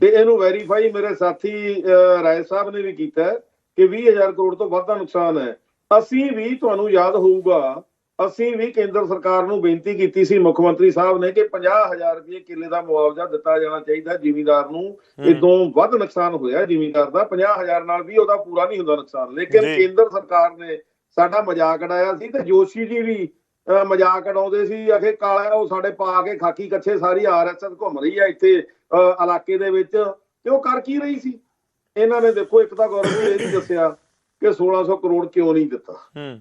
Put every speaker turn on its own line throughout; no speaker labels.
ਤੇ ਇਹਨੂੰ ਵੈਰੀਫਾਈ ਮੇਰੇ ਸਾਥੀ ਰਾਏ ਸਾਹਿਬ ਨੇ ਵੀ ਕੀਤਾ ਕਿ 20000 ਕਰੋੜ ਤੋਂ ਵੱਧ ਦਾ ਨੁਕਸਾਨ ਹੈ। ਅਸੀਂ ਵੀ ਤੁਹਾਨੂੰ ਯਾਦ ਹੋਊਗਾ ਅਸੀਂ ਵੀ ਕੇਂਦਰ ਸਰਕਾਰ ਨੂੰ ਬੇਨਤੀ ਕੀਤੀ ਸੀ ਮੁੱਖ ਮੰਤਰੀ ਸਾਹਿਬ ਨੇ ਕਿ 50000 ਰੁਪਏ ਕਿੱਲੇ ਦਾ ਮੁਆਵਜ਼ਾ ਦਿੱਤਾ ਜਾਣਾ ਚਾਹੀਦਾ ਜ਼ਿਮੀਂਦਾਰ ਨੂੰ ਇਦੋਂ ਵੱਧ ਨੁਕਸਾਨ ਹੋਇਆ ਜ਼ਿਮੀਂਦਾਰ ਦਾ। 50000 ਨਾਲ ਵੀ ਉਹਦਾ ਪੂਰਾ ਨਹੀਂ ਹੁੰਦਾ ਨੁਕਸਾਨ। ਲੇਕਿਨ। ਕੇਂਦਰ ਸਰਕਾਰ ਨੇ ਸਾਡਾ ਮਜ਼ਾਕ ਉਡਾਇਆ ਸੀ ਤੇ ਜੋਸ਼ੀ ਜੀ ਵੀ ਮਜ਼ਾਕ ਉਡਾਉਂਦੇ ਸੀ ਆਖੇ ਕਾਲਾ ਉਹ ਸਾਡੇ ਪਾ ਕੇ ਖਾਕੀ ਕੱਛੇ ਸਾਰੀ ਆਰਐਸਐਸ ਘੁੰਮ ਰਹੀ ਆ ਇੱਥੇ। ਇਲਾਕੇ ਦੇ ਵਿੱਚ ਤੇ ਉਹ ਕਰ ਕੀ ਰਹੀ ਸੀ? ਇਹਨਾਂ ਨੇ ਦੇਖੋ ਇੱਕ ਤਾਂ ਗੌਰਵ ਨੇ ਇਹ ਨਹੀਂ ਦੱਸਿਆ ਕਿ 1600 ਕਰੋੜ ਕਿਉਂ ਨਹੀਂ ਦਿੱਤਾ।
ਹੂੰ।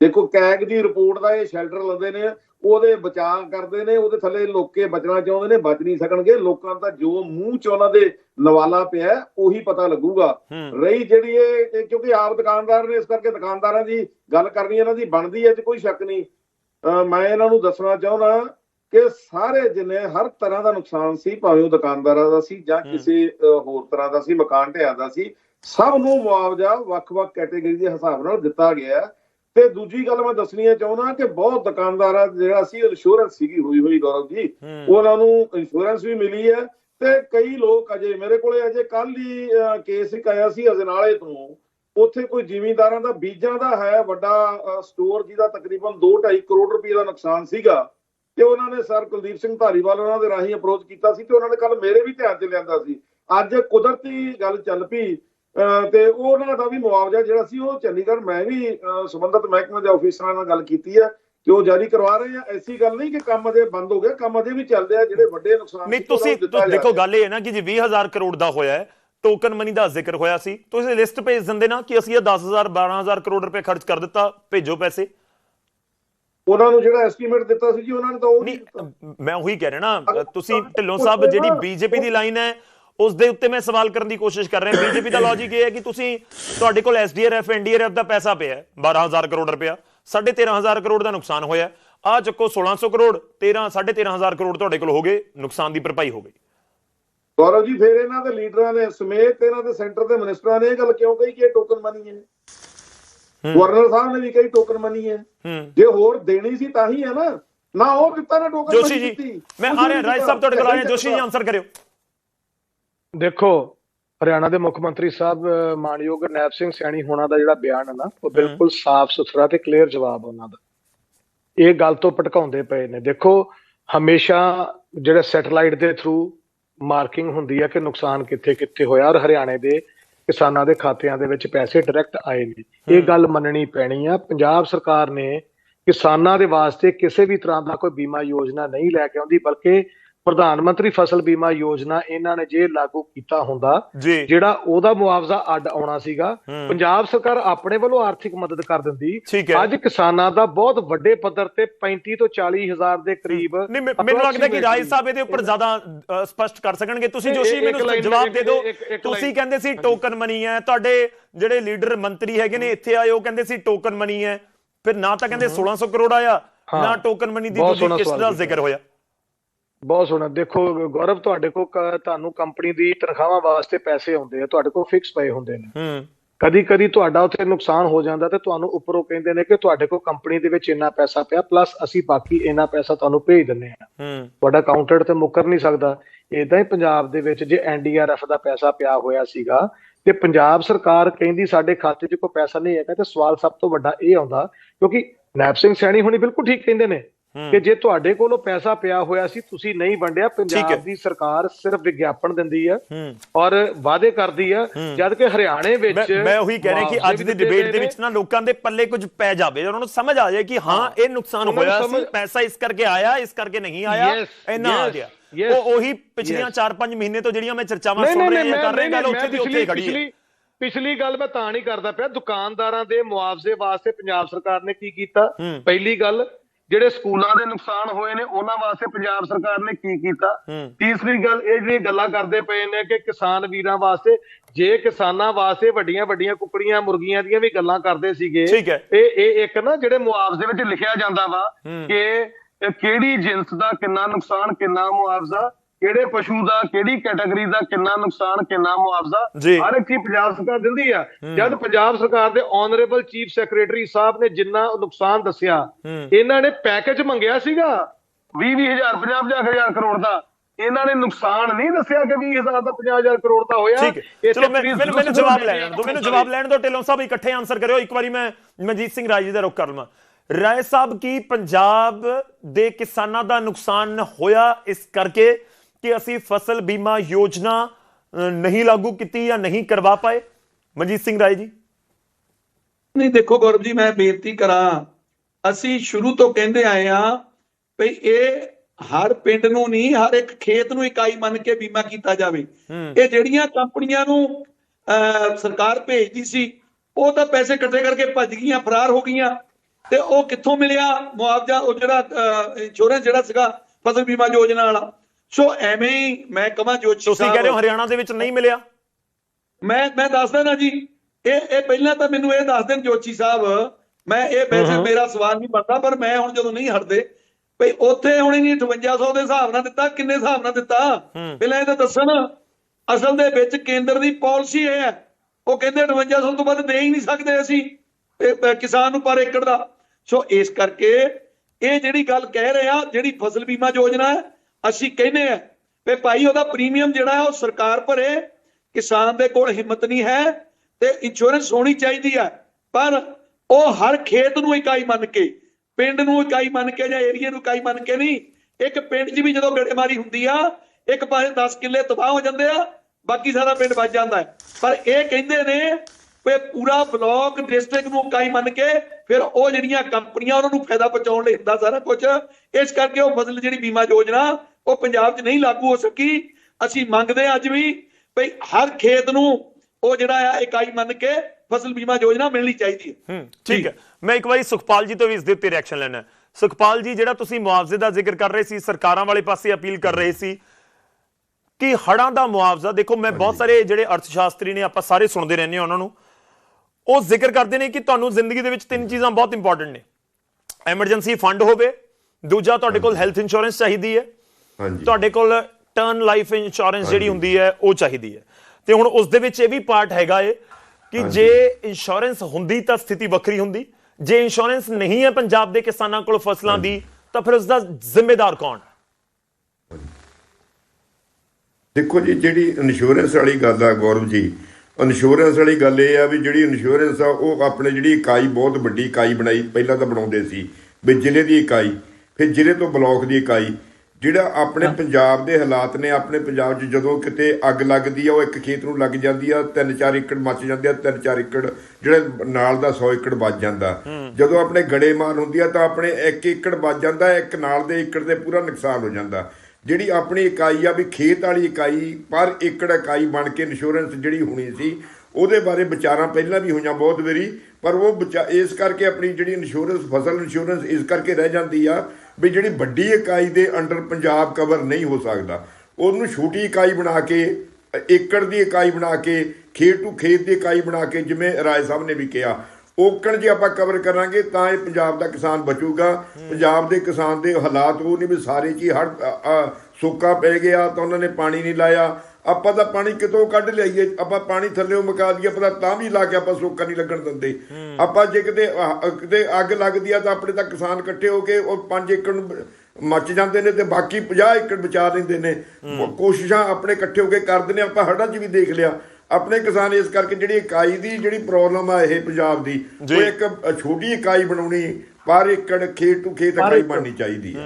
ਦੇਖੋ ਕੈਗ ਦੀ ਰਿਪੋਰਟ ਦਾ ਇਹ ਸ਼ੈਲਟਰ ਲੈਂਦੇ ਨੇ ਉਹਦੇ ਬਚਾਅ ਕਰਦੇ ਨੇ ਉਹਦੇ ਥੱਲੇ ਲੋਕੇ ਬਚਣਾ ਚਾਹੁੰਦੇ ਨੇ ਬਚ ਨਹੀਂ ਸਕਣਗੇ। ਲੋਕਾਂ ਦਾ ਜੋ ਮੂੰਹ ਚ ਉਹਨਾਂ ਦੇ ਨਵਾਲਾ ਪਿਆ ਉਹੀ ਪਤਾ ਲੱਗੂਗਾ। ਰਹੀ ਜਿਹੜੀ ਇਹ ਕਿਉਂਕਿ ਆਪ ਦੁਕਾਨਦਾਰ ਨੇ ਇਸ ਕਰਕੇ ਦੁਕਾਨਦਾਰਾਂ ਦੀ ਗੱਲ ਕਰਨੀ ਇਹਨਾਂ ਦੀ ਬਣਦੀ ਹੈ ਚ ਕੋਈ ਸ਼ੱਕ ਨਹੀਂ। ਮੈਂ ਇਹਨਾਂ ਨੂੰ ਦੱਸਣਾ ਚਾਹੁੰਦਾ ਕਿ ਸਾਰੇ ਜਿੰਨੇ ਹਰ ਤਰ੍ਹਾਂ ਦਾ ਨੁਕਸਾਨ ਸੀ ਭਾਵੇਂ ਉਹ ਦੁਕਾਨਦਾਰਾਂ ਦਾ ਸੀ ਜਾਂ। ਕਿਸੇ ਹੋਰ ਤਰ੍ਹਾਂ ਦਾ ਸੀ ਮਕਾਨ ਢਹਿਆ ਦਾ ਸੀ ਸਭ ਨੂੰ ਮੁਆਵਜ਼ਾ ਵੱਖ-ਵੱਖ ਕੈਟਾਗਰੀ ਦੇ ਹਿਸਾਬ ਨਾਲ ਦਿੱਤਾ ਗਿਆ। ਤੇ ਦੂਜੀ ਗੱਲ ਮੈਂ ਦੱਸਣੀ ਹੈ ਚਾਹੁੰਦਾ ਕਿ ਬਹੁਤ ਦੁਕਾਨਦਾਰਾਂ ਜਿਹੜਾ ਸੀ ਇੰਸ਼ੋਰੈਂਸ ਸੀਗੀ ਹੋਈ ਹੋਈ ਗੌਰਵ ਜੀ ਉਹਨਾਂ ਨੂੰ ਇੰਸ਼ੋਰੈਂਸ ਵੀ ਮਿਲੀ ਹੈ ਤੇ ਕਈ ਲੋਕ ਅਜੇ ਮੇਰੇ ਕੋਲੇ ਅਜੇ ਕੱਲ ਹੀ ਕੇਸ ਇੱਕ ਆਇਆ ਸੀ ਅਜਨਾਲੇ ਤੋਂ ਉੱਥੇ ਕੋਈ ਜ਼ਿਮੀਂਦਾਰਾਂ ਦਾ ਬੀਜਾਂ ਦਾ ਹੈ ਵੱਡਾ ਸਟੋਰ ਜਿਹਦਾ ਤਕਰੀਬਨ 2.5 ਕਰੋੜ ਰੁਪਏ ਦਾ ਨੁਕਸਾਨ ਸੀਗਾ ਤੇ ਉਹਨਾਂ ਨੇ ਸਰ ਕੁਲਦੀਪ ਸਿੰਘ ਧਾਰੀਵਾਲ ਉਹਨਾਂ ਦੇ ਰਾਹੀਂ ਅਪਰੋਚ ਕੀਤਾ ਸੀ ਤੇ ਉਹਨਾਂ ਨੇ ਕੱਲ ਮੇਰੇ ਵੀ ਧਿਆਨ 'ਚ ਲਿਆਂਦਾ ਸੀ। ਅੱਜ ਕੁਦਰਤੀ ਗੱਲ ਚੱਲ ਪਈ ਤੇ ਉਹਨਾਂ ਦਾ ਵੀ ਮੁਆਵਜ਼ਾ ਜਿਹੜਾ ਸੀ ਉਹ ਚੰਡੀਗੜ੍ਹ ਮੈਂ ਵੀ ਸੰਬੰਧਿਤ ਮਹਿਕਮੇ ਦੇ ਅਫੀਸਰਾਂ ਨਾਲ ਗੱਲ ਕੀਤੀ ਹੈ ਕਿ ਉਹ ਜਾਰੀ ਕਰਵਾ ਰਹੇ ਆ। ਐਸੀ ਗੱਲ ਨਹੀਂ ਕਿ ਕੰਮ ਅਜੇ ਬੰਦ ਹੋ ਗਿਆ ਕੰਮ ਅਜੇ ਵੀ ਚੱਲਦੇ ਆ ਜਿਹੜੇ ਵੱਡੇ ਨੁਕਸਾਨ
ਨਹੀਂ ਤੁਸੀਂ ਦੇਖੋ। ਗੱਲ ਇਹ ਹੈ ਨਾ ਕਿ ਜੇ 20000 ਕਰੋੜ ਦਾ ਹੋਇਆ ਹੈ ਟੋਕਨ ਮਨੀ ਦਾ ਜ਼ਿਕਰ ਹੋਇਆ ਸੀ ਤੁਸੀਂ ਲਿਸਟ ਭੇਜ ਦਿੰਦੇ ਨਾ ਕਿ ਅਸੀਂ ਇਹ 10000 12000 ਕਰੋੜ ਰੁਪਏ ਖਰਚ ਕਰ ਦਿੱਤਾ ਭੇਜੋ ਪੈਸੇ।
ਉਹਨਾਂ ਨੂੰ ਜਿਹੜਾ ਐਸਟੀਮੇਟ ਦਿੱਤਾ ਸੀ ਜੀ ਉਹਨਾਂ ਨੇ ਤਾਂ ਉਹ ਨਹੀਂ।
ਮੈਂ ਉਹੀ ਕਹਿ ਰਿਹਾ ਨਾ ਤੁਸੀਂ ਢਿੱਲੋਂ ਸਾਹਿਬ ਜਿਹੜੀ ਬੀਜੇਪੀ ਦੀ ਲਾਈਨ ਹੈ ਉਸ ਦੇ ਉੱਤੇ ਮੈਂ ਸਵਾਲ ਕਰਨ ਦੀ ਕੋਸ਼ਿਸ਼ ਕਰ ਰਿਹਾ ਬੀਜੇਪੀ ਦਾ ਲੌਜੀਕ ਇਹ ਹੈ ਕਿ ਤੁਸੀਂ ਤੁਹਾਡੇ ਕੋਲ ਐਸਡੀਆਰਐਫ ਐਨਡੀਆਰਐਫ ਦਾ ਪੈਸਾ ਪਿਆ ਹੈ 12000 ਕਰੋੜ ਰੁਪਇਆ 13500 ਕਰੋੜ ਦਾ ਨੁਕਸਾਨ ਹੋਇਆ ਆ ਚੱਕੋ 1600 ਕਰੋੜ 13 13500 ਕਰੋੜ ਤੁਹਾਡੇ ਕੋਲ ਹੋ ਗਏ ਨੁਕਸਾਨ ਦੀ ਭਰਪਾਈ ਹੋ ਗਈ
ਗੌਰਵ ਜੀ ਫਿਰ ਇਹਨਾਂ ਦੇ ਲੀਡਰਾਂ ਨੇ ਸਮੇਤ ਇਹਨਾਂ ਦੇ ਸੈਂਟਰ ਦੇ ਮਿਨਿਸਟਰਾਂ ਨੇ ਇਹ ਗੱਲ ਕਿਉਂ ਕਹੀ ਕਿ ਇਹ ਟੋਕਨ ਮਨੀ ਹੂੰ। ਗਵਰਨਰ ਸਾਹਿਬ ਨੇ ਵੀ ਕਹੀ ਟੋਕਨ ਮਨੀ ਹੈ। ਜੇ ਹੋਰ ਦੇਣੀ ਸੀ ਤਾਂ ਹੀ ਹੈ ਨਾ। ਨਾ ਉਹ ਦਿੱਤਾ ਨਾ ਟੋਕਨ
ਜੋਸ਼ੀ ਜੀ ਮੈਂ ਆ ਰਿਹਾ ਰਾਜ ਸਾਹਿਬ ਤੁਹਾਡੇ ਕੋਲ ਆ ਰਿਹਾ ਜੋਸ਼ੀ ਜੀ ਆਨਸਰ ਕਰਿਓ।
ਦੇਖੋ ਹਰਿਆਣਾ ਦੇ ਮੁੱਖ ਮੰਤਰੀ ਸਾਹਿਬ ਮਾਨਯੋਗ ਨੈਬ ਸਿੰਘ ਸੈਣੀ ਹੋਣਾ ਦਾ ਜਿਹੜਾ ਬਿਆਨ ਹੈ ਨਾ ਉਹ ਬਿਲਕੁਲ ਸਾਫ਼ ਸੁਥਰਾ ਤੇ ਕਲੀਅਰ ਜਵਾਬ ਉਹਨਾਂ ਦਾ। ਇਹ ਗੱਲ ਤੋਂ ਭਟਕਾਉਂਦੇ ਪਏ ਨੇ। ਦੇਖੋ ਹਮੇਸ਼ਾ ਜਿਹੜੇ ਸੈਟੇਲਾਈਟ ਦੇ ਥਰੂ ਮਾਰਕਿੰਗ ਹੁੰਦੀ ਹੈ ਕਿ ਨੁਕਸਾਨ ਕਿੱਥੇ ਕਿੱਥੇ ਹੋਇਆ ਔਰ ਹਰਿਆਣੇ ਦੇ ਕਿਸਾਨਾਂ ਦੇ ਖਾਤਿਆਂ ਦੇ ਵਿੱਚ ਪੈਸੇ ਡਾਇਰੈਕਟ ਆਏ ਨੇ। ਇਹ ਗੱਲ ਮੰਨਣੀ ਪੈਣੀ ਆ। ਪੰਜਾਬ ਸਰਕਾਰ ਨੇ ਕਿਸਾਨਾਂ ਦੇ ਵਾਸਤੇ ਕਿਸੇ ਵੀ ਤਰ੍ਹਾਂ ਦਾ ਕੋਈ ਬੀਮਾ ਯੋਜਨਾ ਨਹੀਂ ਲੈ ਕੇ ਆਉਂਦੀ ਬਲਕਿ ਪ੍ਰਧਾਨ ਮੰਤਰੀ ਫਸਲ ਬੀਮਾ ਯੋਜਨਾ ਇਹਨਾਂ ਨੇ ਜੇ ਲਾਗੂ ਕੀਤਾ ਹੁੰਦਾ ਜਿਹੜਾ ਉਹਦਾ ਮੁਆਵਜ਼ਾ ਅੱਡ ਆਉਣਾ ਸੀਗਾ। ਪੰਜਾਬ ਸਰਕਾਰ ਆਪਣੇ ਵੱਲੋਂ ਆਰਥਿਕ ਮਦਦ ਕਰ ਦਿੰਦੀ। ਅੱਜ ਕਿਸਾਨਾਂ ਦਾ ਬਹੁਤ ਵੱਡੇ ਪੱਧਰ ਤੇ 35 ਤੋਂ 40 ਹਜ਼ਾਰ ਦੇ ਕਰੀਬ
ਮੈਨੂੰ ਲੱਗਦਾ ਕਿ ਰਾਜ ਸਾਹਿਬ ਇਹਦੇ ਉੱਪਰ ਜ਼ਿਆਦਾ ਸਪਸ਼ਟ ਕਰ ਸਕਣਗੇ। ਤੁਸੀਂ ਜੋਸ਼ੀ ਮੈਨੂੰ ਜਵਾਬ ਦੇ ਦਿਓ। ਤੁਸੀਂ ਕਹਿੰਦੇ ਸੀ ਟੋਕਨ ਮਨੀ ਹੈ। ਤੁਹਾਡੇ ਜਿਹੜੇ ਲੀਡਰ ਮੰਤਰੀ ਹੈਗੇ ਨੇ ਇੱਥੇ ਆਏ ਉਹ ਕਹਿੰਦੇ ਸੀ ਟੋਕਨ ਮਨੀ ਹੈ। ਫਿਰ ਨਾ ਤਾਂ ਕਹਿੰਦੇ 1600 ਕਰੋੜ ਆਇਆ। ਨਾ ਟੋਕਨ ਮਨੀ ਦੀ ਦੂਜੀ
ਸੋਹਣਾ
ਕਿਸ਼ਤ ਦਾ। ਜ਼ਿਕਰ ਹੋਇਆ।
ਬਹੁਤ ਸੋਹਣਾ। ਦੇਖੋ ਗੌਰਵ ਤੁਹਾਡੇ ਕੋਲ ਕ- ਤੁਹਾਨੂੰ ਕੰਪਨੀ ਦੀ ਤਨਖਾਹਾਂ ਵਾਸਤੇ ਪੈਸੇ ਆਉਂਦੇ ਆ ਤੁਹਾਡੇ ਕੋਲ ਫਿਕਸ ਪਏ ਹੁੰਦੇ ਨੇ।
ਹੂੰ।
ਕਦੀ ਕਦੀ ਤੁਹਾਡਾ ਉੱਥੇ ਨੁਕਸਾਨ ਹੋ ਜਾਂਦਾ ਤੇ ਤੁਹਾਨੂੰ ਉੱਪਰੋਂ ਕਹਿੰਦੇ ਨੇ ਕਿ ਤੁਹਾਡੇ ਕੋਲ ਕੰਪਨੀ ਦੇ ਵਿੱਚ ਇੰਨਾ ਪੈਸਾ ਪਿਆ ਪਲੱਸ ਅਸੀਂ ਬਾਕੀ ਇੰਨਾ ਪੈਸਾ ਤੁਹਾਨੂੰ ਭੇਜ ਦਿੰਨੇ ਆ।
ਹੂੰ।
ਤੁਹਾਡਾ ਅਕਾਊਂਟੈਂਟ ਤੇ ਮੁੱਕਰ ਨਹੀਂ ਸਕਦਾ। ਇਦਾਂ ਹੀ ਪੰਜਾਬ ਦੇ ਵਿੱਚ ਜੇ ਐਨਡੀਆਰਐਫ ਦਾ ਪੈਸਾ ਪਿਆ ਹੋਇਆ ਸੀਗਾ ਤੇ ਪੰਜਾਬ ਸਰਕਾਰ ਕਹਿੰਦੀ ਸਾਡੇ ਖਾਤੇ 'ਚ ਕੋਈ ਪੈਸਾ ਨਹੀਂ ਹੈਗਾ ਤੇ ਸਵਾਲ ਸਭ ਤੋਂ ਵੱਡਾ ਇਹ ਆਉਂਦਾ ਕਿਉਂਕਿ ਨੈਬ ਸਿੰਘ ਸੈਣੀ ਹੁਣੀ ਬਿਲਕੁਲ ਠੀਕ ਕਹਿੰਦੇ ਨੇ। ਕਿ ਜੇ ਤੁਹਾਡੇ ਕੋਲੋਂ ਪੈਸਾ ਪਿਆ ਹੋਇਆ ਸੀ ਤੁਸੀਂ ਨਹੀਂ ਵੰਡਿਆ। ਪੰਜਾਬ ਦੀ ਸਰਕਾਰ ਸਿਰਫ ਵਿਗਿਆਪਨ ਦਿੰਦੀ ਆ ਔਰ ਵਾਅਦੇ ਕਰਦੀ ਆ ਜਦ ਕਿ ਹਰਿਆਣੇ ਵਿੱਚ
ਮੈਂ ਉਹੀ ਕਹਿ ਰਿਹਾ ਕਿ ਅੱਜ ਦੀ ਡਿਬੇਟ ਦੇ। ਵਿੱਚ ਨਾ ਲੋਕਾਂ ਦੇ ਪੱਲੇ ਕੁਝ ਪੈ ਜਾਵੇ ਉਹਨਾਂ ਨੂੰ ਸਮਝ ਆ ਜਾਏ ਕਿ ਹਾਂ ਇਹ ਨੁਕਸਾਨ ਹੋਇਆ ਸੀ ਪੈਸਾ ਇਸ ਕਰਕੇ ਆਇਆ ਇਸ ਕਰਕੇ ਨਹੀਂ ਆਇਆ ਇੰਨਾ ਆ ਗਿਆ ਉਹ ਉਹੀ ਪਿਛਲੀਆਂ
yes।
4-5 ਮਹੀਨੇ ਤੋਂ ਜਿਹੜੀਆਂ ਮੈਂ ਚਰਚਾਵਾਂ ਸੁਣ ਰਿਹਾ ਕਰ ਰਿਹਾ ਗੱਲ ਉੱਥੇ ਦੀ ਉੱਥੇ ਖੜੀ ਹੈ
ਪਿਛਲੀ ਗੱਲ ਮੈਂ ਤਾਂ ਨਹੀਂ ਕਰਦਾ ਪਿਆ ਦੁਕਾਨਦਾਰਾਂ ਦੇ ਮੁਆਵਜ਼ੇ ਵਾਸਤੇ ਪੰਜਾਬ ਸਰਕਾਰ ਨੇ ਕੀ ਕੀਤਾ। ਪਹਿਲੀ ਗੱਲ ਜਿਹੜੇ ਸਕੂਲਾਂ ਦੇ ਨੁਕਸਾਨ ਹੋਏ ਨੇ ਉਹਨਾਂ ਵਾਸਤੇ ਪੰਜਾਬ ਸਰਕਾਰ ਨੇ ਕੀ ਕੀਤਾ। ਤੀਸਰੀ ਗੱਲ ਇਹ ਜਿਹੜੀ ਗੱਲਾਂ ਕਰਦੇ ਪਏ ਨੇ ਕਿ ਕਿਸਾਨ ਵੀਰਾਂ ਵਾਸਤੇ ਜੇ ਕਿਸਾਨਾਂ ਵਾਸਤੇ ਵੱਡੀਆਂ ਵੱਡੀਆਂ ਕੁਕੜੀਆਂ ਮੁਰਗੀਆਂ ਦੀਆਂ ਵੀ ਗੱਲਾਂ ਕਰਦੇ ਸੀਗੇ। ਇਹ ਇਹ ਇੱਕ ਨਾ ਜਿਹੜੇ ਮੁਆਵਜ਼ੇ ਵਿੱਚ ਲਿਖਿਆ ਜਾਂਦਾ ਵਾ। ਕਿ ਕਿਹੜੀ ਜਿੰਸ ਦਾ ਕਿੰਨਾ ਨੁਕਸਾਨ ਕਿੰਨਾ ਮੁਆਵਜ਼ਾ ਕਿਹੜੇ ਪਸ਼ੂ ਦਾ ਕਿਹੜੀ ਕੈਟਾਗਰੀ ਦਾ ਕਿੰਨਾ ਨੁਕਸਾਨ ਕਿੰਨਾ ਮੁਆਵਜ਼ਾ। ਹਰ ਇੱਕ ਚੀਜ਼ ਪੰਜਾਬ ਸਰਕਾਰ ਦਿੰਦੀ ਆ। ਜਦ ਪੰਜਾਬ ਸਰਕਾਰ ਦੇ ਆਨਰੇਬਲ ਚੀਫ ਸੈਕਟਰੀ ਸਾਹਿਬ ਨੇ ਜਿੰਨਾ ਨੁਕਸਾਨ ਦੱਸਿਆ। ਇਹਨਾਂ ਨੇ ਪੈਕੇਜ ਮੰਗਿਆ ਸੀਗਾ। 20 20000 50 ਹਜ਼ਾਰ ਕਰੋੜ ਦਾ। ਇਹਨਾਂ ਨੇ ਨੁਕਸਾਨ ਨਹੀਂ ਦੱਸਿਆ ਕਿ 20000 ਦਾ 50000 ਕਰੋੜ ਦਾ ਹੋਇਆ।
ਠੀਕ ਹੈ। ਚਲੋ ਮੈਨੂੰ ਮੈਨੂੰ ਜਵਾਬ ਲੈਣ ਦਿਓ ਮੈਨੂੰ ਜਵਾਬ ਲੈਣ ਦਿਓ ਢਿੱਲੋਂ ਸਾਹਿਬ ਇਕੱਠੇ ਆਨਸਰ ਕਰਿਓ। ਇੱਕ ਵਾਰੀ ਮੈਂ ਮਨਜੀਤ ਸਿੰਘ ਰਾਜ ਜੀ ਦਾ ਰੁਖ ਕਰ ਲਵਾਂ। ਰਾਏ ਸਾਹਿਬ ਕੀ ਪੰਜਾਬ ਦੇ ਕਿਸਾਨਾਂ ਦਾ ਨੁਕਸਾਨ ਹੋਇਆ ਇਸ ਕਰਕੇ? ਕਿ ਅਸੀਂ ਫਸਲ ਬੀਮਾ ਯੋਜਨਾ ਨਹੀਂ ਲਾਗੂ ਕੀਤੀ ਜਾਂ ਨਹੀਂ ਕਰਵਾ ਪਾਏ? ਮਨਜੀਤ ਸਿੰਘ ਰਾਏ ਜੀ।
ਨਹੀਂ ਦੇਖੋ ਗੌਰਵ ਜੀ ਮੈਂ ਬੇਨਤੀ ਕਰਾਂ ਅਸੀਂ ਸ਼ੁਰੂ ਤੋਂ ਕਹਿੰਦੇ ਆਏ ਆ ਵੀ ਇਹ ਹਰ ਪਿੰਡ ਨੂੰ ਨਹੀਂ ਹਰ ਇੱਕ ਖੇਤ ਨੂੰ ਇਕਾਈ ਮੰਨ ਕੇ ਬੀਮਾ ਕੀਤਾ ਜਾਵੇ। ਇਹ ਜਿਹੜੀਆਂ ਕੰਪਨੀਆਂ ਨੂੰ ਸਰਕਾਰ ਭੇਜਦੀ ਸੀ ਉਹ ਤਾਂ ਪੈਸੇ ਇਕੱਠੇ ਕਰਕੇ ਭੱਜ ਗਈਆਂ ਫਰਾਰ ਹੋ ਗਈਆਂ। ਤੇ ਉਹ ਕਿੱਥੋਂ ਮਿਲਿਆ? ਮੁਆਵਜ਼ਾ ਉਹ ਜਿਹੜਾ ਇੰਸ਼ੋਰੈਂਸ ਜਿਹੜਾ ਸੀਗਾ ਫਸਲ ਬੀਮਾ ਯੋਜਨਾ ਵਾਲਾ। ਸੋ ਐਵੇਂ ਹੀ ਮੈਂ ਕਹਾਂ ਜੋਸ਼ੀ
ਤੁਸੀਂ ਕਹਿ ਰਹੇ ਹੋ ਹਰਿਆਣਾ ਦੇ ਵਿੱਚ ਨਹੀਂ ਮਿਲਿਆ
ਮੈਂ ਮੈਂ ਦੱਸਦਾ ਨਾ ਜੀ ਇਹ ਇਹ ਪਹਿਲਾਂ ਤਾਂ ਮੈਨੂੰ ਇਹ ਦੱਸ ਦੇਣ ਜੋਚੀ ਸਾਹਿਬ ਮੈਂ ਇਹ ਵੈਸੇ। ਮੇਰਾ ਸਵਾਲ ਨਹੀਂ ਬਣਦਾ ਪਰ ਮੈਂ ਹੁਣ ਜਦੋਂ ਨਹੀਂ ਹਟਦੇ ਭਈ ਉੱਥੇ ਹੁਣ ਨਹੀਂ 5800 ਦੇ ਹਿਸਾਬ ਨਾਲ ਦਿੱਤਾ ਕਿੰਨੇ ਹਿਸਾਬ ਨਾਲ ਦਿੱਤਾ। ਪਹਿਲਾਂ ਇਹ ਤਾਂ ਦੱਸਣ ਅਸਲ ਦੇ ਵਿੱਚ ਕੇਂਦਰ ਦੀ ਪਾਲਿਸੀ ਇਹ ਹੈ ਉਹ ਕਹਿੰਦੇ 5800 ਤੋਂ ਵੱਧ ਦੇ ਹੀ ਨਹੀਂ ਸਕਦੇ ਅਸੀਂ ਕਿਸਾਨ ਨੂੰ ਪਰ ਏਕੜ ਦਾ ਸੋ ਇਸ ਕਰਕੇ ਇਹ ਜਿਹੜੀ ਗੱਲ ਕਹਿ ਰਹੇ ਆ ਜਿਹੜੀ ਫਸਲ ਬੀਮਾ ਯੋਜਨਾ ਹੈ ਅਸੀਂ ਕਹਿੰਦੇ ਆ ਵੀ ਭਾਈ ਉਹਦਾ ਪ੍ਰੀਮੀਅਮ ਜਿਹੜਾ ਹੈ ਉਹ ਸਰਕਾਰ ਭਰੇ, ਕਿਸਾਨ ਦੇ ਕੋਲ ਹਿੰਮਤ ਨਹੀਂ ਹੈ ਤੇ ਇੰਸ਼ੋਰੈਂਸ ਹੋਣੀ ਚਾਹੀਦੀ ਹੈ ਪਰ ਉਹ ਹਰ ਖੇਤ ਨੂੰ ਇਕਾਈ ਮੰਨ ਕੇ, ਪਿੰਡ ਨੂੰ ਇਕਾਈ ਮੰਨ ਕੇ ਜਾਂ ਏਰੀਆ ਨੂੰ ਇਕਾਈ ਮੰਨ ਕੇ ਨਹੀਂ, ਇੱਕ ਪਿੰਡ 'ਚ ਵੀ ਜਦੋਂ ਗੜੇਮਾਰੀ ਹੁੰਦੀ ਆ, ਇੱਕ ਪਾਸੇ 10 ਕਿੱਲੇ ਤਬਾਹ ਹੋ ਜਾਂਦੇ ਆ, ਬਾਕੀ ਸਾਰਾ ਪਿੰਡ ਵੱਜ ਜਾਂਦਾ ਹੈ। ਪਰ ਇਹ ਕਹਿੰਦੇ ਨੇ ਵੀ ਪੂਰਾ ਬਲਾਕ ਡਿਸਟ੍ਰਿਕਟ ਨੂੰ ਇਕਾਈ ਮੰਨ ਕੇ ਫਿਰ ਉਹ ਜਿਹੜੀਆਂ ਕੰਪਨੀਆਂ ਉਹਨਾਂ ਨੂੰ ਫਾਇਦਾ ਪਹੁੰਚਾਉਣ ਲਈ ਹੁੰਦਾ ਸਾਰਾ ਕੁਝ ਇਸ ਕਰਕੇ ਉਹ ਫਸਲ ਜਿਹੜੀ ਬੀਮਾ ਯੋਜਨਾ ਉਹ ਪੰਜਾਬ 'ਚ ਨਹੀਂ ਲਾਗੂ ਹੋ ਸਕੀ। ਅਸੀਂ ਮੰਗਦੇ ਹਾਂ ਅੱਜ ਵੀ ਵੀ ਹਰ ਖੇਤ ਨੂੰ ਉਹ ਜਿਹੜਾ ਆ ਇਕਾਈ ਮੰਨ ਕੇ ਫਸਲ ਬੀਮਾ ਯੋਜਨਾ ਮਿਲਣੀ ਚਾਹੀਦੀ ਹੈ।
ਹੂੰ ਠੀਕ ਹੈ। ਮੈਂ ਇੱਕ ਵਾਰੀ ਸੁਖਪਾਲ ਜੀ ਤੋਂ ਵੀ ਇਸ ਦੇ ਉੱਤੇ ਰਿਐਕਸ਼ਨ ਲੈਣਾ। ਸੁਖਪਾਲ ਜੀ ਜਿਹੜਾ ਤੁਸੀਂ ਮੁਆਵਜ਼ੇ ਦਾ ਜ਼ਿਕਰ ਕਰ ਰਹੇ ਸੀ ਸਰਕਾਰਾਂ ਵਾਲੇ ਪਾਸੇ ਅਪੀਲ ਕਰ ਰਹੇ ਸੀ ਕਿ ਹੜਾਂ ਦਾ ਮੁਆਵਜ਼ਾ ਦੇਖੋ ਮੈਂ ਬਹੁਤ ਸਾਰੇ ਜਿਹੜੇ ਅਰਥ ਸ਼ਾਸਤਰੀ ਨੇ ਆਪਾਂ ਸਾਰੇ ਸੁਣਦੇ ਰਹਿੰਦੇ ਹਾਂ ਉਹਨਾਂ ਨੂੰ। ਉਹ ਜ਼ਿਕਰ ਕਰਦੇ ਨੇ ਕਿ ਤੁਹਾਨੂੰ ਜ਼ਿੰਦਗੀ ਦੇ ਵਿੱਚ ਤਿੰਨ ਚੀਜ਼ਾਂ ਬਹੁਤ ਇੰਪੋਰਟੈਂਟ ਨੇ। ਐਮਰਜੈਂਸੀ ਫੰਡ ਹੋਵੇ ਦੂਜਾ ਤੁਹਾਡੇ ਕੋਲ ਹੈਲਥ ਇੰਸ਼ੋਰੈਂਸ ਚਾਹੀਦੀ ਹੈ। ਤੁਹਾਡੇ ਕੋਲ ਟਰਨ ਲਾਈਫ ਇੰਸ਼ੋਰੈਂਸ ਜਿਹੜੀ ਹੁੰਦੀ ਹੈ ਉਹ ਚਾਹੀਦੀ ਹੈ। ਤੇ ਹੁਣ ਉਸ ਦੇ ਵਿੱਚ ਇਹ ਵੀ ਪਾਰਟ ਹੈਗਾ ਏ ਕਿ ਜੇ ਇੰਸ਼ੋਰੈਂਸ ਹੁੰਦੀ ਤਾਂ ਸਥਿਤੀ ਵੱਖਰੀ ਹੁੰਦੀ। ਜੇ ਇੰਸ਼ੋਰੈਂਸ ਨਹੀਂ ਹੈ ਪੰਜਾਬ ਦੇ ਕਿਸਾਨਾਂ ਕੋਲ ਫਸਲਾਂ ਦੀ ਤਾਂ ਫਿਰ ਉਸ ਦਾ ਜ਼ਿੰਮੇਦਾਰ ਕੌਣ
ਦੇਖੋ ਜੀ ਜਿਹੜੀ ਇੰਸ਼ੋਰੈਂਸ ਵਾਲੀ ਗੱਲ ਆ ਗੌਰਵ ਜੀ ਇੰਸ਼ੋਰੈਂਸ ਵਾਲੀ ਗੱਲ ਇਹ ਆ ਵੀ ਜਿਹੜੀ ਇੰਸ਼ੋਰੈਂਸ ਆ ਉਹ ਆਪਣੇ ਜਿਹੜੀ ਇਕਾਈ ਬਹੁਤ ਵੱਡੀ ਇਕਾਈ ਬਣਾਈ ਪਹਿਲਾਂ ਤਾਂ ਬਣਾਉਂਦੇ ਸੀ ਵੀ ਜ਼ਿਲ੍ਹੇ ਦੀ ਇਕਾਈ ਫਿਰ ਜ਼ਿਲ੍ਹੇ ਤੋਂ ਬਲਾਕ ਦੀ ਇਕਾਈ ਜਿਹੜਾ ਆਪਣੇ ਪੰਜਾਬ ਦੇ ਹਾਲਾਤ ਨੇ ਆਪਣੇ ਪੰਜਾਬ 'ਚ ਜਦੋਂ ਕਿਤੇ ਅੱਗ ਲੱਗਦੀ ਆ ਉਹ ਇੱਕ ਖੇਤ ਨੂੰ ਲੱਗ ਜਾਂਦੀ ਆ 3-4 ਏਕੜ ਮੱਚ ਜਾਂਦੇ ਆ 3-4 ਏਕੜ ਜਿਹੜੇ ਨਾਲ ਦਾ 100 ਏਕੜ ਵੱਜ ਜਾਂਦਾ। ਜਦੋਂ ਆਪਣੇ ਗੜੇਮਾਰ ਹੁੰਦੀ ਆ ਤਾਂ ਆਪਣੇ 1 ਏਕੜ ਵੱਜ ਜਾਂਦਾ ਇੱਕ ਨਾਲ ਦੇ ਏਕੜ ਤੇ ਪੂਰਾ ਨੁਕਸਾਨ ਹੋ ਜਾਂਦਾ। ਜਿਹੜੀ ਆਪਣੀ ਇਕਾਈ ਆ ਵੀ ਖੇਤ ਵਾਲੀ ਇਕਾਈ ਪਰ ਏਕੜ ਇਕਾਈ ਬਣ ਕੇ ਇੰਸ਼ੋਰੈਂਸ ਜਿਹੜੀ ਹੋਣੀ ਸੀ ਉਹਦੇ ਬਾਰੇ ਵਿਚਾਰਾਂ ਪਹਿਲਾਂ ਵੀ ਹੋਈਆਂ ਬਹੁਤ ਵਾਰੀ ਪਰ ਉਹ ਇਸ ਕਰਕੇ ਆਪਣੀ ਜਿਹੜੀ ਇੰਸ਼ੋਰੈਂਸ ਫਸਲ ਇੰਸ਼ੋਰੈਂਸ ਇਸ ਕਰਕੇ ਰਹਿ ਜਾਂਦੀ ਆ ਵੀ ਜਿਹੜੀ ਵੱਡੀ ਇਕਾਈ ਦੇ ਅੰਡਰ ਪੰਜਾਬ ਕਵਰ ਨਹੀਂ ਹੋ ਸਕਦਾ। ਉਹਨੂੰ ਛੋਟੀ ਇਕਾਈ ਬਣਾ ਕੇ, ਏਕੜ ਦੀ ਇਕਾਈ ਬਣਾ ਕੇ ਖੇਤ ਟੂ ਖੇਤ ਦੀ ਇਕਾਈ ਬਣਾ ਕੇ, ਜਿਵੇਂ ਰਾਏ ਸਾਹਿਬ ਨੇ ਵੀ ਕਿਹਾ ਓਕਣ ਜੇ ਆਪਾਂ ਕਵਰ ਕਰਾਂਗੇ ਤਾਂ ਇਹ ਪੰਜਾਬ ਦਾ ਕਿਸਾਨ ਬਚੂਗਾ। ਪੰਜਾਬ ਦੇ ਕਿਸਾਨ ਦੇ ਹਾਲਾਤ ਉਹ ਨਹੀਂ ਵੀ ਸਾਰੇ ਜੀ ਹੜ ਸੋਕਾ ਪੈ ਗਿਆ ਤਾਂ ਉਹਨਾਂ ਨੇ ਪਾਣੀ ਨਹੀਂ ਲਾਇਆ। ਆਪਾਂ ਤਾਂ ਪਾਣੀ ਕਿਤੋਂ ਕੱਢ ਲਿਆਈਏ ਆਪਾਂ ਪਾਣੀ ਥੱਲੇੋਂ ਮੁਕਾ ਦਈਏ ਆਪਾਂ ਤਾਂ ਵੀ ਲਾ ਕੇ ਆਪਾਂ ਸੁੱਕਾ ਨਹੀਂ ਲੱਗਣ ਦਿੰਦੇ। ਆਪਾਂ ਜੇ ਕਿਤੇ ਕਿਤੇ ਅੱਗ ਲੱਗਦੀ ਆ ਤਾਂ ਆਪਣੇ ਤਾਂ ਕਿਸਾਨ ਇਕੱਠੇ ਹੋ ਕੇ ਉਹ 5 ਏਕੜ ਨੂੰ ਮੱਚ ਜਾਂਦੇ ਨੇ ਤੇ ਬਾਕੀ 50 ਏਕੜ ਬਚਾ ਲੈਂਦੇ ਨੇ। ਕੋਸ਼ਿਸ਼ਾਂ ਆਪਣੇ ਇਕੱਠੇ ਹੋ ਕੇ ਕਰਦੇ ਨੇ ਆਪਾਂ ਹੜ੍ਹਾਂ 'ਚ ਵੀ ਦੇਖ ਲਿਆ। ਆਪਣੇ ਕਿਸਾਨ ਇਸ ਕਰਕੇ ਜਿਹੜੀ ਇਕਾਈ ਦੀ ਜਿਹੜੀ ਪ੍ਰੋਬਲਮ ਆ ਇਹ ਪੰਜਾਬ ਦੀ। ਉਹ ਇੱਕ ਛੋਟੀ ਇਕਾਈ ਬਣਾਉਣੀ ਪਰ ਏਕੜ ਖੇਤ ਟੂ ਖੇਤ ਇਕਾਈ ਬਣਨੀ ਚਾਹੀਦੀ ਹੈ।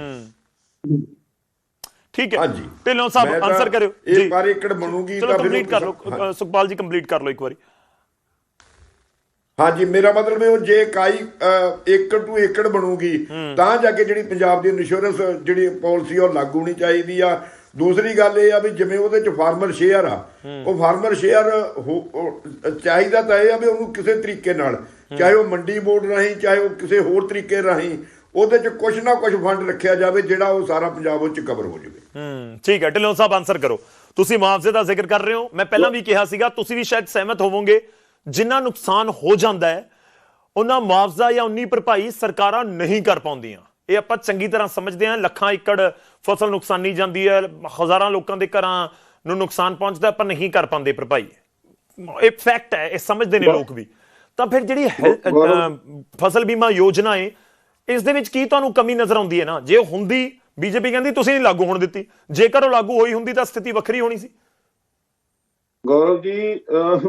ਠੀਕ ਹੈ।
ਹਾਂਜੀ।
ਢਿੱਲੋਂ ਸਾਹਿਬ ਆਨਸਰ ਕਰਿਓ।
ਇਹ ਪਰ ਏਕੜ ਬਣੂਗੀ ਤਾਂ
ਕੰਪਲੀਟ ਕਰ ਲਓ। ਸੁਖਪਾਲ ਜੀ ਕੰਪਲੀਟ ਕਰ ਲਓ ਇੱਕ ਵਾਰੀ।
ਹਾਂਜੀ ਮੇਰਾ ਮਤਲਬ ਇਹ ਉਹ ਜੇ ਇਕਾਈ ਏਕੜ ਟੂ ਏਕੜ ਬਣੂਗੀ ਤਾਂ ਜਾ ਕੇ ਜਿਹੜੀ ਪੰਜਾਬ ਦੀ ਇੰਸ਼ੋਰੈਂਸ ਜਿਹੜੀ ਪਾਲਿਸੀ ਉਹ ਲਾਗੂ ਨਹੀਂ ਚਾਹੀਦੀ ਆ। ਦੂਸਰੀ ਗੱਲ ਇਹ ਆ ਵੀ ਜਿਵੇਂ ਉਹਦੇ ਚ ਫਾਰਮਰ ਸ਼ੇਅਰ ਆ ਉਹ ਫਾਰਮਰ ਸ਼ੇਅਰ ਚਾਹੀਦਾ ਤਾਂ ਇਹ ਆ ਵੀ ਉਹਨੂੰ ਕਿਸੇ ਤਰੀਕੇ ਨਾਲ ਚਾਹੇ ਉਹ ਮੰਡੀ ਬੋਰਡ ਰਾਹੀਂ ਚਾਹੇ ਉਹ ਕਿਸੇ ਹੋਰ ਤਰੀਕੇ ਰਾਹੀਂ ਉਹਦੇ ਚ ਕੁਝ ਨਾ ਕੁਝ ਫੰਡ ਰੱਖਿਆ ਜਾਵੇ ਜਿਹੜਾ ਉਹ ਸਾਰਾ ਪੰਜਾਬ ਉਹ ਚ ਕਵਰ ਹੋ ਜਾਵੇ।
ਹੂੰ ਠੀਕ ਹੈ ਢਿੱਲੋਂ ਸਾਹਿਬ ਆਨਸਰ ਕਰੋ। ਤੁਸੀਂ ਮੁਆਵਜ਼ੇ ਦਾ ਜ਼ਿਕਰ ਕਰ ਰਹੇ ਹੋ। ਮੈਂ ਪਹਿਲਾਂ ਵੀ ਕਿਹਾ ਸੀਗਾ ਤੁਸੀਂ ਵੀ ਸ਼ਾਇਦ ਸਹਿਮਤ ਹੋਵੋਗੇ ਜਿੰਨਾ ਨੁਕਸਾਨ ਹੋ ਜਾਂਦਾ ਹੈ ਉਹਨਾਂ ਮੁਆਵਜ਼ਾ ਜਾਂ ਉਨੀ ਭਰਪਾਈ ਸਰਕਾਰਾਂ ਨਹੀਂ ਕਰ ਪਾਉਂਦੀਆਂ। ਇਹ ਆਪਾਂ ਚੰਗੀ ਤਰ੍ਹਾਂ ਸਮਝਦੇ ਹਾਂ ਲੱਖਾਂ ਏਕੜ ਫਸਲ ਨੁਕਸਾਨੀ ਜਾਂਦੀ ਹੈ ਹਜ਼ਾਰਾਂ ਲੋਕਾਂ ਦੇ ਘਰਾਂ ਨੂੰ ਨੁਕਸਾਨ ਪਹੁੰਚਦਾ ਪਰ ਨਹੀਂ ਕਰ ਪਾਉਂਦੇ ਭਰਪਾਈ। ਇਹ ਫੈਕਟ ਹੈ ਇਹ ਸਮਝਦੇ ਨੇ ਲੋਕ ਵੀ। ਤਾਂ ਫਿਰ ਜਿਹੜੀ ਫਸਲ ਬੀਮਾ ਯੋਜਨਾ ਹੈ ਇਸ ਦੇ ਵਿੱਚ ਕੀ ਤੁਹਾਨੂੰ ਕਮੀ ਨਜ਼ਰ ਆਉਂਦੀ ਹੈ ਨਾ? ਜੇ ਹੁੰਦੀ ਬੀਜੇਪੀ ਕਹਿੰਦੀ ਤੁਸੀਂ ਨਹੀਂ ਲਾਗੂ ਹੋਣ ਦਿੱਤੀ। ਜੇਕਰ ਉਹ ਲਾਗੂ ਹੋਈ ਹੁੰਦੀ ਤਾਂ ਸਥਿਤੀ ਵੱਖਰੀ ਹੋਣੀ ਸੀ।
ਗੌਰਵ ਜੀ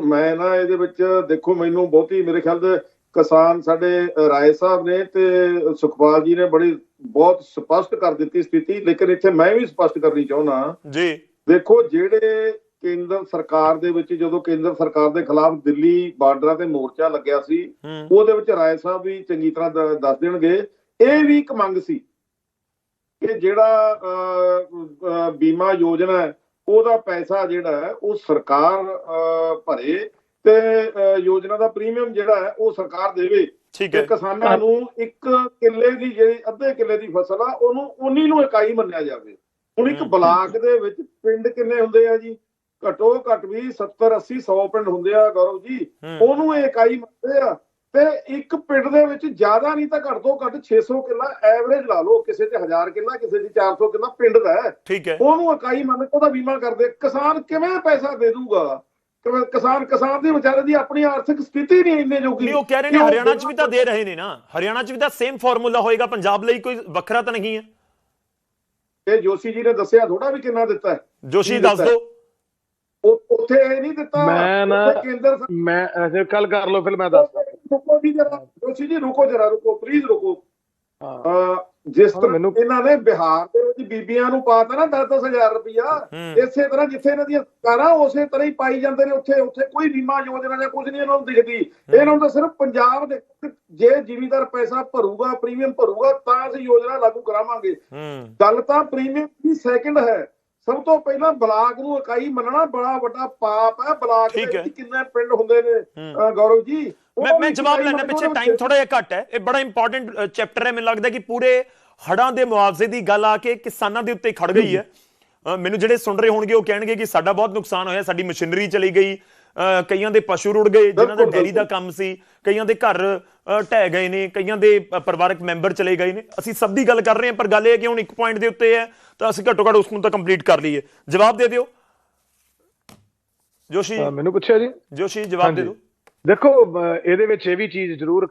ਮੈਂ ਨਾ ਇਹਦੇ ਵਿੱਚ ਦੇਖੋ ਮੈਨੂੰ ਬਹੁਤੀ ਮੇਰੇ ਖਿਆਲ ਦੇ ਕਿਸਾਨ ਸਾਡੇ ਰਾਏ ਸਾਹਿਬ ਨੇ ਤੇ ਸੁਖਪਾਲ ਜੀ ਨੇ ਬੜੀ ਬਹੁਤ ਸਪਸ਼ਟ ਕਰ ਦਿੱਤੀ ਸਥਿਤੀ। ਲੇਕਿਨ ਇੱਥੇ ਮੈਂ ਵੀ ਸਪਸ਼ਟ ਕਰਨੀ ਚਾਹੁੰਦਾ
ਜੀ।
ਦੇਖੋ ਜਿਹੜੇ ਕੇਂਦਰ ਸਰਕਾਰ ਦੇ ਵਿੱਚ ਜਦੋਂ ਕੇਂਦਰ ਸਰਕਾਰ ਦੇ ਖਿਲਾਫ ਦਿੱਲੀ ਬਾਰਡਰਾਂ ਤੇ ਮੋਰਚਾ ਲੱਗਿਆ ਸੀ ਉਹਦੇ ਵਿੱਚ ਰਾਏ ਸਾਹਿਬ ਵੀ ਚੰਗੀ ਤਰ੍ਹਾਂ ਦੱਸ ਦੇਣਗੇ। ਇਹ ਵੀ ਇੱਕ ਮੰਗ ਸੀ ਕਿ ਜਿਹੜਾ ਬੀਮਾ ਯੋਜਨਾ ਹੈ ਉਹਦਾ ਪੈਸਾ ਜਿਹੜਾ ਹੈ ਉਹ ਸਰਕਾਰ ਭਰੇ ਤੇ ਯੋਜਨਾ ਦਾ ਪ੍ਰੀਮੀਅਮ ਜਿਹੜਾ ਹੈ ਉਹ ਸਰਕਾਰ ਦੇਵੇ।
ਠੀਕ
ਤੇ
ਹੈ
ਕਿਸਾਨਾਂ ਨੂੰ ਇੱਕ ਕਿੱਲੇ ਦੀ ਜਿਹੜੀ ਅੱਧੇ ਕਿੱਲੇ ਦੀ ਫਸਲ ਆ ਉਹਨੂੰ ਉਨੀ ਨੂੰ ਇਕਾਈ ਮੰਨਿਆ ਜਾਵੇ। ਹੁਣ ਇੱਕ। ਬਲਾਕ ਦੇ ਵਿੱਚ ਪਿੰਡ ਕਿੰਨੇ ਹੁੰਦੇ ਆ ਜੀ? ਘੱਟੋ ਘੱਟ ਵੀ 70 80 100 ਪਿੰਡ ਹੁੰਦੇ ਆ ਗੌਰਵ ਜੀ। ਉਹਨੂੰ ਇਹ ਇਕਾਈ ਮੰਨਦੇ ਆ। ਤੇ ਇੱਕ ਪਿੰਡ ਦੇ ਵਿੱਚ ਜ਼ਿਆਦਾ ਨਹੀਂ ਤਾਂ ਘੱਟ ਤੋਂ ਘੱਟ 600 ਕਿੱਲਾ ਐਵਰੇਜ ਲਾ ਲਓ। ਕਿਸੇ 'ਚ 1000 ਕਿੱਲਾ ਕਿਸੇ 'ਚ 400 ਕਿੱਲਾ ਪਿੰਡ ਦਾ ਹੈ।
ਠੀਕ ਹੈ।
ਉਹਨੂੰ ਇਕਾਈ ਮੰਨ ਕੇ ਉਹਦਾ ਬੀਮਾ ਕਰਦੇ। ਕਿਸਾਨ ਕਿਵੇਂ ਪੈਸਾ ਦੇ ਦੂਗਾ? ਕਿਸਾਨ ਕਿਸਾਨ ਦੀ ਵਿਚਾਰੇ ਦੀ ਆਪਣੀ ਆਰਥਿਕ ਸਥਿਤੀ ਨਹੀਂ ਇੰਨੇ ਜੋਗੀ।
ਨਹੀਂ ਉਹ ਕਹਿ ਰਹੇ ਨੇ ਹਰਿਆਣਾ 'ਚ ਵੀ ਤਾਂ ਦੇ ਰਹੇ ਨੇ ਨਾ। ਹਰਿਆਣਾ 'ਚ ਵੀ ਤਾਂ ਸੇਮ ਫਾਰਮੂਲਾ ਹੋਏਗਾ। ਪੰਜਾਬ ਲਈ ਕੋਈ ਵੱਖਰਾ ਤਾਂ ਨਹੀਂ ਹੈ।
ਇਹ ਜੋਸ਼ੀ ਜੀ ਨੇ ਦੱਸਿਆ ਥੋੜਾ ਵੀ ਕਿੰਨਾ ਦਿੱਤਾ ਹੈ।
ਜੋਸ਼ੀ ਦੱਸ? ਦਿਓ।
ਉੱਥੇ ਇਹ ਨਹੀਂ ਦਿੱਤਾ
ਮੈਂ ਨਾ-
ਕੇਂਦਰ
ਮੈਂ ਐਸੇ ਕੱਲ ਕਰ ਲਓ ਫਿਰ ਮੈਂ ਦੱਸਦਾ।
ਰੁਕੋ ਜੀ ਜਰਾ ਜੋਸ਼ੀ ਜੀ ਰੁਕੋ ਜਰਾ ਰੁਕੋ ਪਲੀਜ਼ ਰੁਕੋ। ਜਿਸ ਤਰ੍ਹਾਂ ਇਹਨਾਂ ਨੇ ਬਿਹਾਰ ਦੇ ਵਿੱਚ ਬੀਬੀਆਂ ਨੂੰ ਪਾਤਾ ਨਾ 10-10000 ਰੁਪਇਆ ਇਸੇ ਤਰ੍ਹਾਂ ਜਿੱਥੇ ਇਹਨਾਂ ਦੀਆਂ ਸਰਕਾਰਾਂ ਉਸੇ ਤਰ੍ਹਾਂ ਹੀ ਪਾਈ ਜਾਂਦੇ ਨੇ ਉੱਥੇ ਉੱਥੇ ਕੋਈ ਬੀਮਾ ਯੋਜਨਾ ਜਾਂ ਕੁਝ ਨਹੀਂ ਇਹਨਾਂ ਨੂੰ ਦਿਖਦੀ। ਇਹਨਾਂ ਨੂੰ ਤਾਂ ਸਿਰਫ ਪੰਜਾਬ ਦੇ ਜੇ ਜ਼ਿਮੀਂਦਾਰ ਪੈਸਾ ਭਰੂਗਾ ਪ੍ਰੀਮੀਅਮ ਭਰੂਗਾ ਤਾਂ ਅਸੀਂ ਯੋਜਨਾ ਲਾਗੂ ਕਰਾਵਾਂਗੇ। ਗੱਲ ਤਾਂ ਪ੍ਰੀਮੀਅਮ ਦੀ ਸੈਕਿੰਡ ਹੈ। ਸਭ ਤੋਂ ਪਹਿਲਾਂ ਬਲਾਕ ਨੂੰ ਇਕਾਈ ਮੰਨਣਾ ਬੜਾ ਵੱਡਾ ਪਾਪ ਹੈ। ਬਲਾਕ ਦੇ। ਵਿੱਚ ਕਿੰਨੇ ਪਿੰਡ ਹੁੰਦੇ ਨੇ ਗੌਰਵ ਜੀ?
ਮੈਂ ਮੈਂ ਜਵਾਬ ਲੈਣਾ ਪਿੱਛੇ ਟਾਈਮ ਥੋੜਾ ਜਿਹਾ ਘੱਟ ਹੈ। ਇਹ ਬੜਾ ਇੰਪੋਰਟੈਂਟ ਚੈਪਟਰ ਹੈ। ਮੈਨੂੰ ਲੱਗਦਾ ਕਿ ਪੂਰੇ ਹੜਾਂ ਦੇ ਮੁਆਵਜ਼ੇ ਦੀ ਗੱਲ ਆ ਕੇ ਕਿਸਾਨਾਂ ਦੇ ਉੱਤੇ ਖੜ ਗਈ ਹੈ। ਮੈਨੂੰ ਜਿਹੜੇ ਸੁਣ ਰਹੇ ਹੋਣਗੇ ਉਹ ਕਹਿਣਗੇ ਕਿ ਸਾਡਾ ਬਹੁਤ ਨੁਕਸਾਨ ਹੋਇਆ। ਸਾਡੀ ਮਸ਼ੀਨਰੀ ਚਲੀ ਗਈ। ਕਈਆਂ ਦੇ ਪਸ਼ੂ ਰੁੜ ਗਏ ਜਿਨ੍ਹਾਂ ਦਾ ਡੈਰੀ ਦਾ ਕੰਮ ਸੀ। ਕਈਆਂ ਦੇ ਘਰ ਢਹਿ ਗਏ ਨੇ ਕਈਆਂ ਦੇ ਪਰਿਵਾਰਕ ਮੈਂਬਰ ਚਲੇ ਗਏ ਨੇ। ਅਸੀਂ ਸਭ ਦੀ ਗੱਲ ਕਰ ਰਹੇ ਹਾਂ ਪਰ ਗੱਲ ਇਹ ਹੈ ਕਿ ਹੁਣ ਇੱਕ ਪੁਆਇੰਟ ਦੇ ਉੱਤੇ ਹੈ ਤਾਂ ਅਸੀਂ ਘੱਟੋ ਘੱਟ ਉਸ ਨੂੰ ਤਾਂ ਕੰਪਲੀਟ ਕਰ ਲਈਏ। ਜਵਾਬ ਦੇ ਦਿਓ। ਜੋਸ਼ੀ।
ਮੈਨੂੰ ਪੁੱਛਿਆ ਜੀ?
ਜੋਸ਼ੀ ਜਵਾਬ ਦੇ। ਦਿਓ।
ਦੇਖੋ ਇਹਦੇ ਵਿੱਚ ਇਹ ਵੀ ਚੀਜ਼ ਜ਼ਰੂਰ